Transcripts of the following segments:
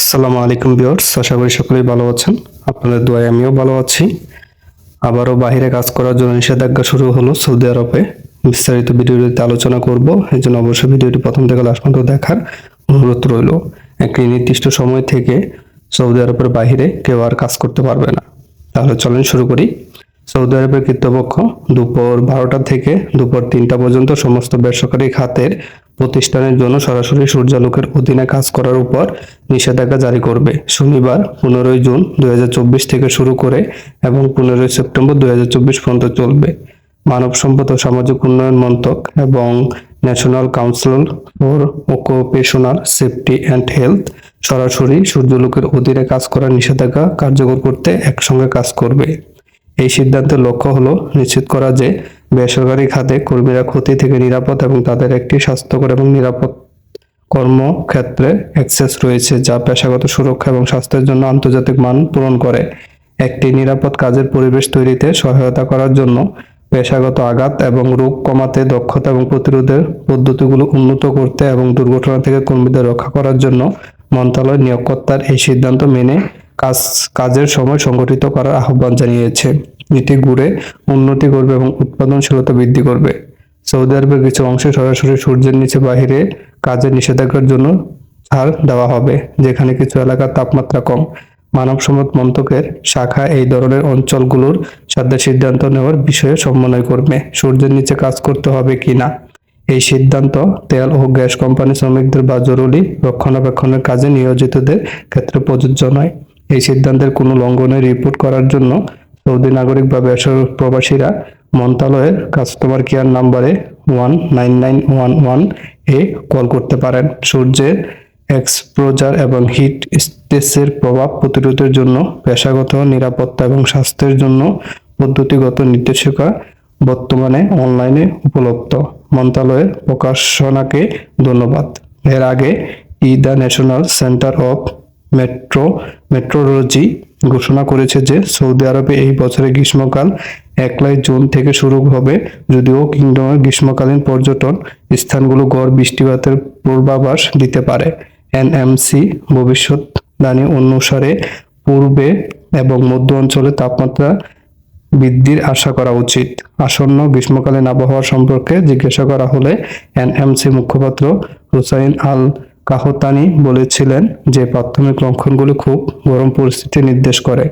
আসসালামু আলাইকুম বিয়ার্স আশা করি সকলেই ভালো আছেন। আপনাদের দোয়ায় আমিও ভালো আছি। আবারও বাইরে কাজ করার জন্য নিষেধাজ্ঞা শুরু হলো সৌদি আরবে। বিস্তারিত ভিডিওটিতে আলোচনা করব। এই জন্য অবশ্যই ভিডিওটি প্রথম থেকে লাস্ট পর্যন্ত দেখার অনুরোধ রইল। একটি নির্দিষ্ট সময় থেকে সৌদি আরবের বাইরে কেউ আর কাজ করতে পারবে না। তাহলে চলেন শুরু করি। সৌদি আরবের কর্তৃপক্ষ দুপুর বারোটা থেকে দুপুর তিনটা পর্যন্ত সমস্ত বেসরকারি খাতের প্রতিষ্ঠানের জন্য সরাসরি সূর্যালোকের অধীনে কাজ করার উপর নিষেধাজ্ঞা জারি করবে। শনিবার, পনেরোই জুন দু হাজার চব্বিশ থেকে শুরু করে এবং পনেরোই সেপ্টেম্বর দু হাজার চব্বিশ পর্যন্ত চলবে। মানব সম্পদ ও সামাজিক উন্নয়ন মন্ত্রক এবং national council for occupational safety and health সরাসরি সূর্যলোকের অধীনে কাজ করার নিষেধাজ্ঞা কার্যকর করতে একসঙ্গে কাজ করবে। এই সিদ্ধান্তের লক্ষ্য হলো নিশ্চিত করা যে বেসরকারি খাতে কর্মীরা ক্ষতি থেকে নিরাপদ এবং তাদের একটি স্বাস্থ্যকর এবং নিরাপদ কর্মক্ষেত্রে অ্যাক্সেস রয়েছে, যা পেশাগত সুরক্ষা এবং স্বাস্থ্যের জন্য আন্তর্জাতিক মান পূরণ করে। একটি নিরাপদ কাজের পরিবেশ তৈরিতে সহায়তা করার জন্য পেশাগত আঘাত এবং রোগ কমাতে দক্ষতা এবং প্রতিরোধের পদ্ধতিগুলো উন্নত করতে এবং দুর্ঘটনা থেকে কর্মীদের রক্ষা করার জন্য মন্ত্রণালয় নিয়োগকর্তার এই সিদ্ধান্ত মেনে কাজ, কাজের সময় সংগঠিত করার আহ্বান জানিয়েছে। এটি ঘুরে উন্নতি করবে এবং উৎপাদনশীলতা বৃদ্ধি করবে। সৌদি আরবের কিছু অংশে সরাসরি সূর্যের নিচে বাহিরে কাজের নিষেধাজ্ঞার জন্য ছাড় দেওয়া হবে, যেখানে কিছু এলাকার তাপমাত্রা কম। মানব সম্পদ মন্ত্রকের শাখা এই ধরনের অঞ্চলগুলোর সাথে সিদ্ধান্ত নেওয়ার বিষয়ে সমন্বয় করবে। সূর্যের নিচে কাজ করতে হবে কি না? এই সিদ্ধান্ত তেল ও গ্যাস কোম্পানি শ্রমিকদের বা জরুরি রক্ষণাবেক্ষণের কাজে নিয়োজিতদের ক্ষেত্রে প্রযোজ্য নয়। এই সিদ্ধান্তের কোনো লঙ্ঘনের রিপোর্ট করার জন্য সৌদি নাগরিক বা বেসর প্রবাসীরা মন্ত্রণালয়ের কাস্টমার কেয়ার নাম্বারে one nine nine one one এ কল করতে পারেন। সূর্যের এক্সপ্লোজার এবং হিট স্ট্রেসের প্রভাব প্রতিরোধের জন্য, পেশাগত নিরাপত্তা এবং স্বাস্থ্যের জন্য পদ্ধতিগত নির্দেশিকা বর্তমানে অনলাইনে উপলব্ধ। মন্ত্রণালয়ের প্রকাশনাকে ধন্যবাদ। এর আগে ই the national centre of metro, metrology ঘোষণা করেছে যে সৌদি আরবে এই বছরের গ্রীষ্মকাল একলাই জুন থেকে শুরু হবে। যদিও কিংডমের গ্রীষ্মকালীন পর্যটন স্থানগুলো গড় বৃষ্টিপাতের পূর্বাভাস দিতে পারে। এনএমসি ভবিষ্যৎবাণী অনুসারে পূর্বে এবং মধ্য অঞ্চলে তাপমাত্রা বৃদ্ধির আশা করা উচিত। আসন্ন গ্রীষ্মকালীন আবহাওয়া সম্পর্কে জিজ্ঞাসা করা হলে এনএমসি মুখপাত্র হুসাইন আল কাহতানি বলেছিলেন যে প্রাথমিক লক্ষণগুলি খুব গরম পরিস্থিতি নির্দেশ করে।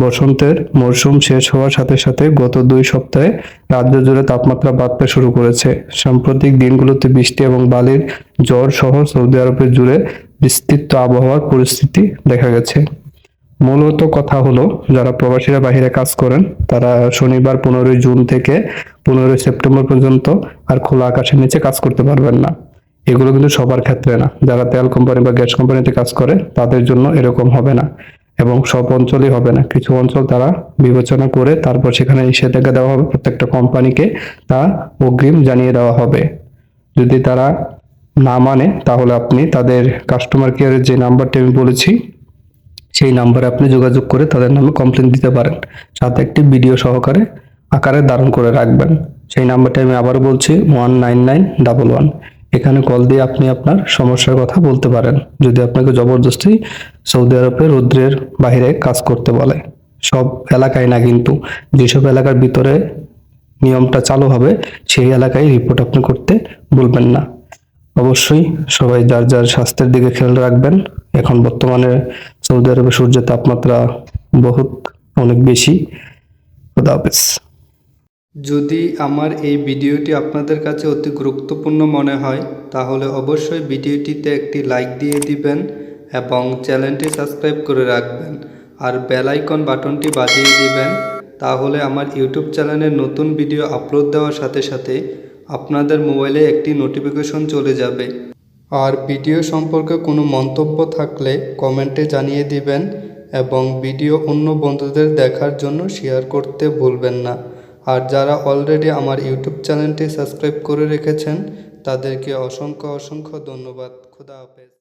বসন্তের মরশুম শেষ হওয়ার সাথে সাথে গত দুই সপ্তাহে রাজ্য জুড়ে তাপমাত্রা বাড়তে শুরু করেছে। সাম্প্রতিক দিনগুলোতে বৃষ্টি এবং বালির জ্বর সহ সৌদি আরবের জুড়ে বিস্তৃত আবহাওয়ার পরিস্থিতি দেখা গেছে। মূলত কথা হলো, যারা প্রবাসীরা বাইরে কাজ করেন, তারা শনিবার পনেরোই জুন থেকে পনেরোই সেপ্টেম্বর পর্যন্ত আর খোলা আকাশের নিচে কাজ করতে পারবেন না। এগুলো কিন্তু সবার ক্ষেত্রে না। যারা তেল কোম্পানি বা গ্যাস কোম্পানিতে কাজ করে, তাদের জন্য এরকম হবে না এবং সব অঞ্চলই হবে না। কিছু অঞ্চল তারা বিবেচনা করে তারপর সেখানে নিষেধাজ্ঞা দেওয়া হবে, প্রত্যেকটা কোম্পানিকে তা অগ্রিম জানিয়ে দেওয়া হবে। যদি তারা না মানে তাহলে আপনি তাদের কাস্টমার কেয়ারের যে নাম্বারটি আমি বলেছি, সেই নাম্বারে আপনি যোগাযোগ করে তাদের নামে কমপ্লেন দিতে পারেন। সাথে একটি ভিডিও সহকারে আকারে ধারণ করে রাখবেন। সেই নাম্বারটি আমি আবার বলছি one nine nine double one এখানে কল দিয়ে আপনি আপনার সমস্যার কথা বলতে পারেন, যদি আপনাকে জবরদস্তি সৌদি আরবে রৌদ্রের বাইরে কাজ করতে বলে। সব এলাকায় না কিন্তু, যেসব এলাকার ভিতরে নিয়মটা চালু হবে, সেই এলাকায় রিপোর্ট আপনি করতে বলবেন না। অবশ্যই সবাই যার যার স্বাস্থ্যের দিকে খেয়াল রাখবেন। এখন বর্তমানে সৌদি আরবে সূর্যের তাপমাত্রা বহুত, অনেক বেশি। খুদা হাফেজ। যদি আমার এই ভিডিওটি আপনাদের কাছে অতি গুরুত্বপূর্ণ মনে হয়, তাহলে অবশ্যই ভিডিওটিতে একটি লাইক দিয়ে দিবেন এবং চ্যানেলটি সাবস্ক্রাইব করে রাখবেন আর বেল আইকন বাটনটি বাজিয়ে দিবেন। তাহলে আমার ইউটিউব চ্যানেলে নতুন ভিডিও আপলোড দেওয়ার সাথে সাথে আপনাদের মোবাইলে একটি নোটিফিকেশন চলে যাবে। আর ভিডিও সম্পর্কে কোনো মন্তব্য থাকলে কমেন্টে জানিয়ে দিবেন এবং ভিডিও অন্য বন্ধুদের দেখার জন্য শেয়ার করতে ভুলবেন না। আর যারা অলরেডি আমার ইউটিউব চ্যানেলটি সাবস্ক্রাইব করে রেখেছেন, তাদেরকে অসংখ্য অসংখ্য ধন্যবাদ। খুদা হাফেজ।